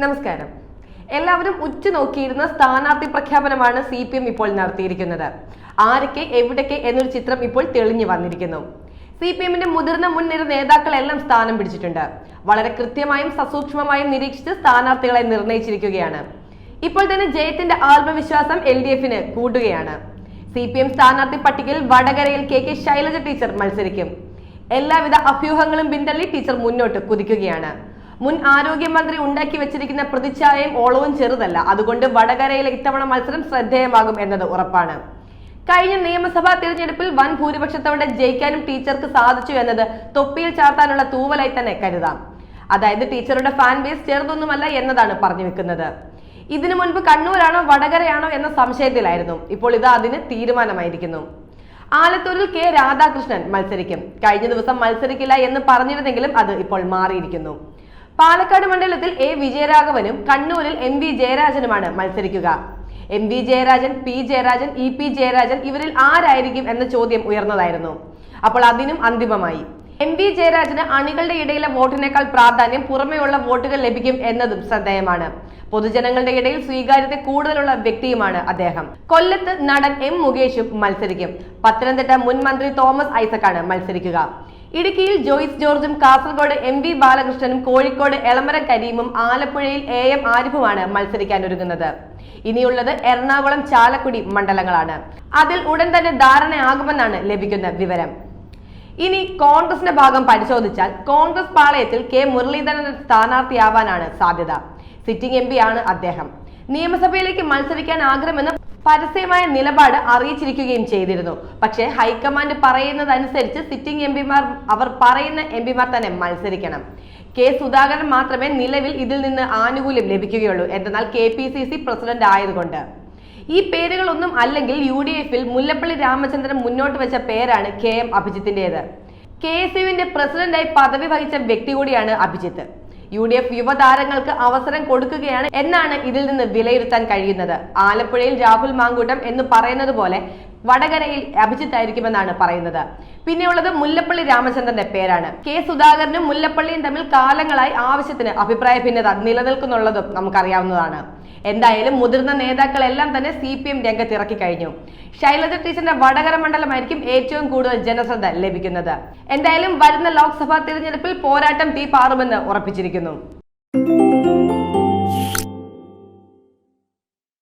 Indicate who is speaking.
Speaker 1: നമസ്കാരം. എല്ലാവരും ഉറ്റുനോക്കിയിരുന്ന സ്ഥാനാർത്ഥി പ്രഖ്യാപനമാണ് സി പി എം ഇപ്പോൾ നടത്തിയിരിക്കുന്നത്. ആരൊക്കെ എവിടൊക്കെ എന്നൊരു ചിത്രം ഇപ്പോൾ തെളിഞ്ഞു വന്നിരിക്കുന്നു. സി പി എമ്മിന്റെ മുതിർന്ന മുൻനിര നേതാക്കളെല്ലാം സ്ഥാനം പിടിച്ചിട്ടുണ്ട്. വളരെ കൃത്യമായും സസൂക്ഷ്മമായും നിരീക്ഷിച്ച് സ്ഥാനാർത്ഥികളെ നിർണയിച്ചിരിക്കുകയാണ്. ഇപ്പോൾ തന്നെ ജയത്തിന്റെ ആത്മവിശ്വാസം എൽ ഡി എഫിന് കൂട്ടുകയാണ് സി പി എം സ്ഥാനാർത്ഥി പട്ടികയിൽ വടകരയിൽ കെ കെ ശൈലജ ടീച്ചർ മത്സരിക്കും. എല്ലാവിധ അഭ്യൂഹങ്ങളും പിന്തള്ളി ടീച്ചർ മുന്നോട്ട് കുതിക്കുകയാണ്. മുൻ ആരോഗ്യമന്ത്രി ഉണ്ടാക്കി വെച്ചിരിക്കുന്ന പ്രതിച്ഛായയും ഓളവും ചെറുതല്ല. അതുകൊണ്ട് വടകരയിലെ ഇത്തവണ മത്സരം ശ്രദ്ധേയമാകും എന്നത് ഉറപ്പാണ്. കഴിഞ്ഞ നിയമസഭാ തിരഞ്ഞെടുപ്പിൽ വൻ ഭൂരിപക്ഷത്തോടെ ജയിക്കാനും ടീച്ചർക്ക് സാധിച്ചു എന്നത് തൊപ്പിയിൽ ചാർത്താനുള്ള തൂവലായി തന്നെ കരുതാം. അതായത് ടീച്ചറുടെ ഫാൻ ബേസ് ചെറുതൊന്നുമല്ല എന്നതാണ് പറഞ്ഞു വെക്കുന്നത്. ഇതിനു മുൻപ് കണ്ണൂരാണോ വടകരയാണോ എന്ന സംശയത്തിലായിരുന്നു. ഇപ്പോൾ ഇത് അതിന് തീരുമാനമായിരിക്കുന്നു. ആലത്തൂരിൽ കെ രാധാകൃഷ്ണൻ മത്സരിക്കും. കഴിഞ്ഞ ദിവസം മത്സരിക്കില്ല എന്ന് പറഞ്ഞിരുന്നെങ്കിലും അത് ഇപ്പോൾ മാറിയിരിക്കുന്നു. പാലക്കാട് മണ്ഡലത്തിൽ എ വിജയരാഘവനും കണ്ണൂരിൽ എം വി ജയരാജനുമാണ് മത്സരിക്കുക. M V Jayarajan P Jayarajan E P Jayarajan ഇവരിൽ ആരായിരിക്കും എന്ന ചോദ്യം ഉയർന്നതായിരുന്നു. അപ്പോൾ അതിനും അന്തിമമായി. എം വി ജയരാജന് അണികളുടെ ഇടയിലെ വോട്ടിനേക്കാൾ പ്രാധാന്യം പുറമെയുള്ള വോട്ടുകൾ ലഭിക്കും എന്നതും ശ്രദ്ധേയമാണ്. പൊതുജനങ്ങളുടെ ഇടയിൽ സ്വീകാര്യത കൂടുതലുള്ള വ്യക്തിയുമാണ് അദ്ദേഹം. കൊല്ലത്ത് നടൻ എം മുകേഷും മത്സരിക്കും. പത്തനംതിട്ട മുൻ മന്ത്രി തോമസ് ഐസക്കാണ് മത്സരിക്കുക. ഇടുക്കിയിൽ ജോയിസ് ജോർജും കാസർഗോഡ് എം വി ബാലകൃഷ്ണനും കോഴിക്കോട് എളമരം കരീമും ആലപ്പുഴയിൽ എ എം ആരിഫുമാണ് മത്സരിക്കാൻ ഒരുങ്ങുന്നത് ഇനിയുള്ളത് എറണാകുളം ചാലക്കുടി മണ്ഡലങ്ങളാണ്. അതിൽ ഉടൻ തന്നെ ധാരണയാകുമെന്നാണ് ലഭിക്കുന്ന വിവരം. ഇനി കോൺഗ്രസിന്റെ ഭാഗം പരിശോധിച്ചാൽ കോൺഗ്രസ് പാളയത്തിൽ കെ മുരളീധരൻ സ്ഥാനാർത്ഥിയാവാനാണ് സാധ്യത. സിറ്റിംഗ് എം ആണ് അദ്ദേഹം. നിയമസഭയിലേക്ക് മത്സരിക്കാൻ ആഗ്രഹമെന്ന് പരസ്യമായ നിലപാട് അറിയിച്ചിരിക്കുകയും ചെയ്തിരുന്നു. പക്ഷേ ഹൈക്കമാൻഡ് പറയുന്നതനുസരിച്ച് സിറ്റിംഗ് എം പിമാർ അവർ പറയുന്ന എം പിമാർ തന്നെ മത്സരിക്കണം. കെ സുധാകരൻ മാത്രമേ നിലവിൽ ഇതിൽ നിന്ന് ആനുകൂല്യം ലഭിക്കുകയുള്ളൂ. എന്തെന്നാൽ K P C C president ആയതുകൊണ്ട്. ഈ പേരുകളൊന്നും അല്ലെങ്കിൽ യു ഡി എഫിൽ മുല്ലപ്പള്ളി രാമചന്ദ്രൻ മുന്നോട്ട് വെച്ച പേരാണ് കെ എം അഭിജിത്തിന്റേത് കെ എസ് യുവിന്റെ പ്രസിഡന്റായി പദവി വഹിച്ച വ്യക്തി കൂടിയാണ് അഭിജിത്ത്. യു ഡി എഫ് യുവതാരങ്ങൾക്ക് അവസരം കൊടുക്കുകയാണ് എന്നാണ് ഇതിൽ നിന്ന് വിലയിരുത്താൻ കഴിയുന്നത്. ആലപ്പുഴയിൽ രാഹുൽ മാങ്കൂട്ടം എന്ന് പറയുന്നത് പോലെ വടകരയിൽ അഭിജിത്ത് ആയിരിക്കുമെന്നാണ് പറയുന്നത്. പിന്നെയുള്ളത് മുല്ലപ്പള്ളി രാമചന്ദ്രന്റെ പേരാണ്. കെ സുധാകരനും മുല്ലപ്പള്ളിയും തമ്മിൽ കാലങ്ങളായി ആവശ്യത്തിന് അഭിപ്രായ ഭിന്നത നിലനിൽക്കുന്നുള്ളതും നമുക്കറിയാവുന്നതാണ്. എന്തായാലും മുതിർന്ന നേതാക്കളെല്ലാം തന്നെ സി പി എം രംഗത്തിറക്കി കഴിഞ്ഞു ശൈലജ ടീച്ചറിന്റെ വടകര മണ്ഡലമായിരിക്കും ഏറ്റവും കൂടുതൽ ജനശ്രദ്ധ ലഭിക്കുന്നത്. എന്തായാലും വരുന്ന ലോക്സഭാ തിരഞ്ഞെടുപ്പിൽ പോരാട്ടം തീ പാറുമെന്ന് ഉറപ്പിച്ചിരിക്കുന്നു.